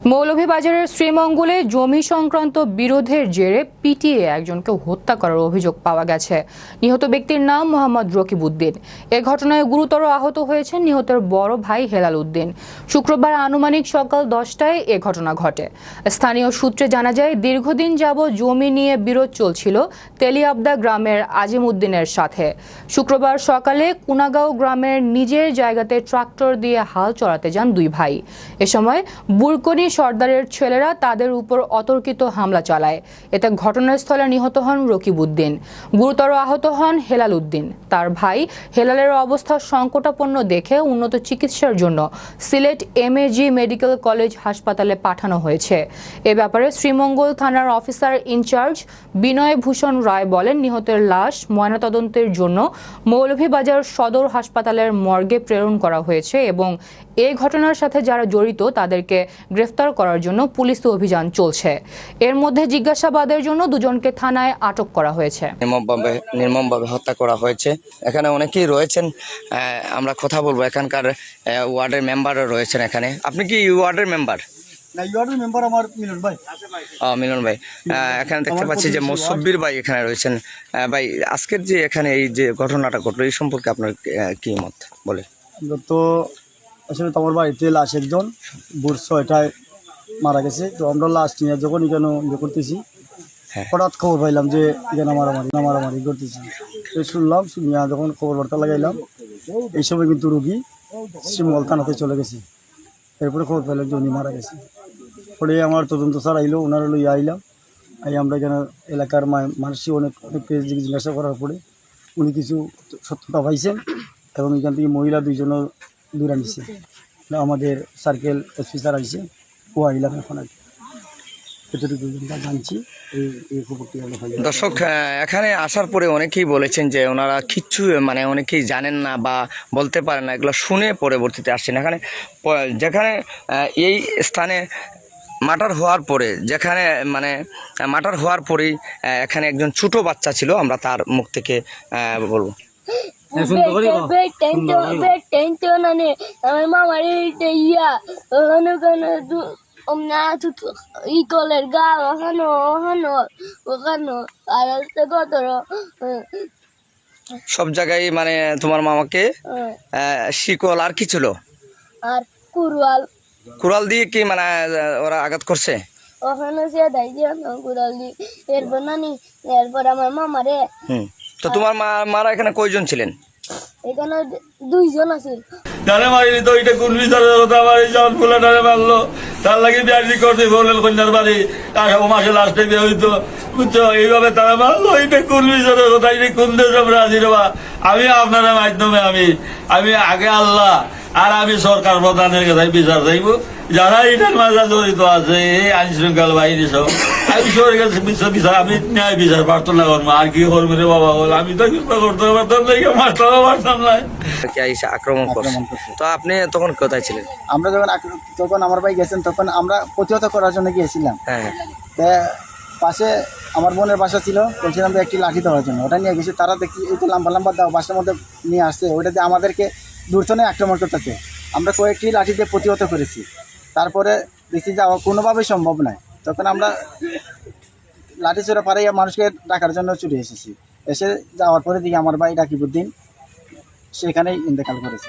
মৌলভীবাজারের শ্রীমঙ্গলে জমি সংক্রান্ত বিরোধের জেরে পিটিয়ে একজনকে হত্যা করার অভিযোগ পাওয়া গেছে। নিহত ব্যক্তির নাম মোহাম্মদ রকিবউদ্দিন এ ঘটনায় গুরুতর আহত হয়েছেন নিহতের বড় ভাই হেলাল উদ্দিন। শুক্রবার আনুমানিক সকাল দশটায় এ ঘটনা ঘটে। স্থানীয় সূত্রে জানা যায়, দীর্ঘদিন যাব জমি নিয়ে বিরোধ চলছিল তেলিয়াবদা গ্রামের আজিম উদ্দিনের সাথে। শুক্রবার সকালে কুনাগাঁও গ্রামের নিজের জায়গাতে ট্রাক্টর দিয়ে হাল চড়াতে যান দুই ভাই। এ সময় বুরকনি সর্দারের ছেলেরা তাদের উপর অতর্কিত হামলা চালায়। এতে ঘটনাস্থলে নিহত হন রকিবউদ্দিন, গুরুতর আহত হন হেলাল উদ্দিন তার ভাই হেলালের অবস্থা সংকটাপন্ন দেখে উন্নত চিকিৎসার জন্য সিলেট এমএজি মেডিকেল কলেজ হাসপাতালে পাঠানো হয়েছে। এ ব্যাপারে শ্রীমঙ্গল থানার অফিসার ইনচার্জ বিনয় ভূষণ রায় বলেন, নিহতের লাশ ময়নাতদন্তের জন্য মৌলভীবাজার সদর হাসপাতালের মর্গে প্রেরণ করা হয়েছে এবং এই ঘটনার সাথে যারা জড়িত তাদেরকে গ্রেফতার করার জন্য পুলিশ অভিযান চলছে। এর মধ্যে জিজ্ঞাসাবাদের জন্য দুজনকে থানায় আটক করা হয়েছে। নির্মমভাবে নির্মমভাবে হত্যা করা হয়েছে। এখানে অনেকেই রয়েছেন আমরা কথা বলব। এখানকার ওয়ার্ডের মেম্বারও রয়েছেন এখানে। আপনি কি ওয়ার্ডের মেম্বার? না ইউআরএল মেম্বার আমার মিলন ভাই। ও মিলন ভাই। আহ, এখানে দেখতে পাচ্ছি যে মুসব্বির ভাই এখানে রয়েছেন। ভাই আজকের যে এখানে এই যে ঘটনাটা ঘটলো এই সম্পর্কে আপনার কি মত? বলে তো আসলে তোমার বাড়িতে লাশ একজন ভোর ছয়টায় মারা গেছে। তো আমরা লাস্ট নিয়ে যখন এখানে ইয়ে করতেছি হ্যাঁ। হঠাৎ খবর পাইলাম যে এখানে মারামারি না মারামারি করতেছি। তো শুনলাম শুনিয়া যখন খবর বার্তা লাগাইলাম এই সময় কিন্তু রুগী শ্রীমঙ্গল থানাতে চলে গেছে। এরপরে খবর পাইলাম যে উনি মারা গেছে। পরে আমার তদন্ত স্যার আইলো ওনারা লইয়া আইলাম। আই আমরা এখানে এলাকার মানুষই অনেক অনেককে জিজ্ঞাসা করার পরে উনি কিছু সত্যতা পাইছেন এবং এখান থেকে মহিলা দুইজনও দূরে নিছে। আমাদের সার্কেল এসপি স্যার আইছে। আইলাম এখন আর এতটুকু জানছি। এই এই খবরটি দর্শক এখানে আসার পরে অনেকেই বলেছেন যে ওনারা কিচ্ছু মানে অনেকেই জানেন না বা বলতে পারেন না এগুলো শুনে পরবর্তীতে আসছেন। এখানে যেখানে এই স্থানে মাটার হওয়ার পরে যেখানে মানে মাটার হওয়ার পরেই এখানে একজন ছোট বাচ্চা ছিল আমরা তার মুখ থেকে আহ, বলব। মানে আমার মামার ইয়া না ই কলের গা ওখানে ওখানে ওখানে আর হচ্ছে কত সব জায়গায় মানে তোমার মামাকে আহ, শিকল আর কি ছিল? আর কুরওয়াল কুড়াল দিয়ে কি মানে ওরা আঘাত করছে? ওখানে সে দাই দিয়ে কুড়াল দি এরপর নানি এরপর আমার মামারে। তো তোমার মা মারা এখানে কয়জন ছিলেন? এখানে দুইজন আছে। ডানে তো এটা কোন কথা জন ফুলে ডানে মারলো। তার লাগে কন্যার বাড়ি আঠারো মাসে লাস্টে বিয়ে হইতো। বুঝছ, এইভাবে তারা মারলো এটা কোন বিচারের কথা এটা কোন দেশ হাজির হবা আমি আপনার মাধ্যমে আমি আমি আগে আল্লাহ, আর আমি সরকার প্রধানের কাছে বিচার চাইব। যারা এটার মাঝে জড়িত আছে এই আইন শৃঙ্খলা বাহিনী সব আমি সরকার কাছে বিচার বিচার আমি ন্যায় বিচার প্রার্থনা করব। আর কি করব রে বাবা বল? আমি তো কিছু করতে পারতাম না মারতে পারতাম না আক্রমণ করছে? আক্রমণ করছে। তো আপনি তখন কোথায় ছিলেন? আমরা যখন তখন আমার ভাই গেছেন তখন আমরা প্রতিহত করার জন্য গিয়েছিলাম। হ্যাঁ। তা পাশে আমার বোনের বাসা ছিল বলছিলাম যে একটি লাঠি দেওয়ার জন্য ওটা নিয়ে গেছি। তারা দেখি এই তো লম্বা লম্বা দাও বাসার মধ্যে নিয়ে আসছে ওইটা দিয়ে আমাদেরকে দূরথনে আক্রমণ করতেছে। আমরা কয়েকটি লাঠি দিয়ে প্রতিহত করেছি। তারপরে দেখছি যাওয়া কোনোভাবেই সম্ভব নয় তখন আমরা লাঠি চোরা পারে মানুষকে ডাকার জন্য ছুটে এসেছি। এসে যাওয়ার পরে দেখি আমার ভাই ডাকিবুদ্দিন, সেখানেই ইন্তেকাল করেছে।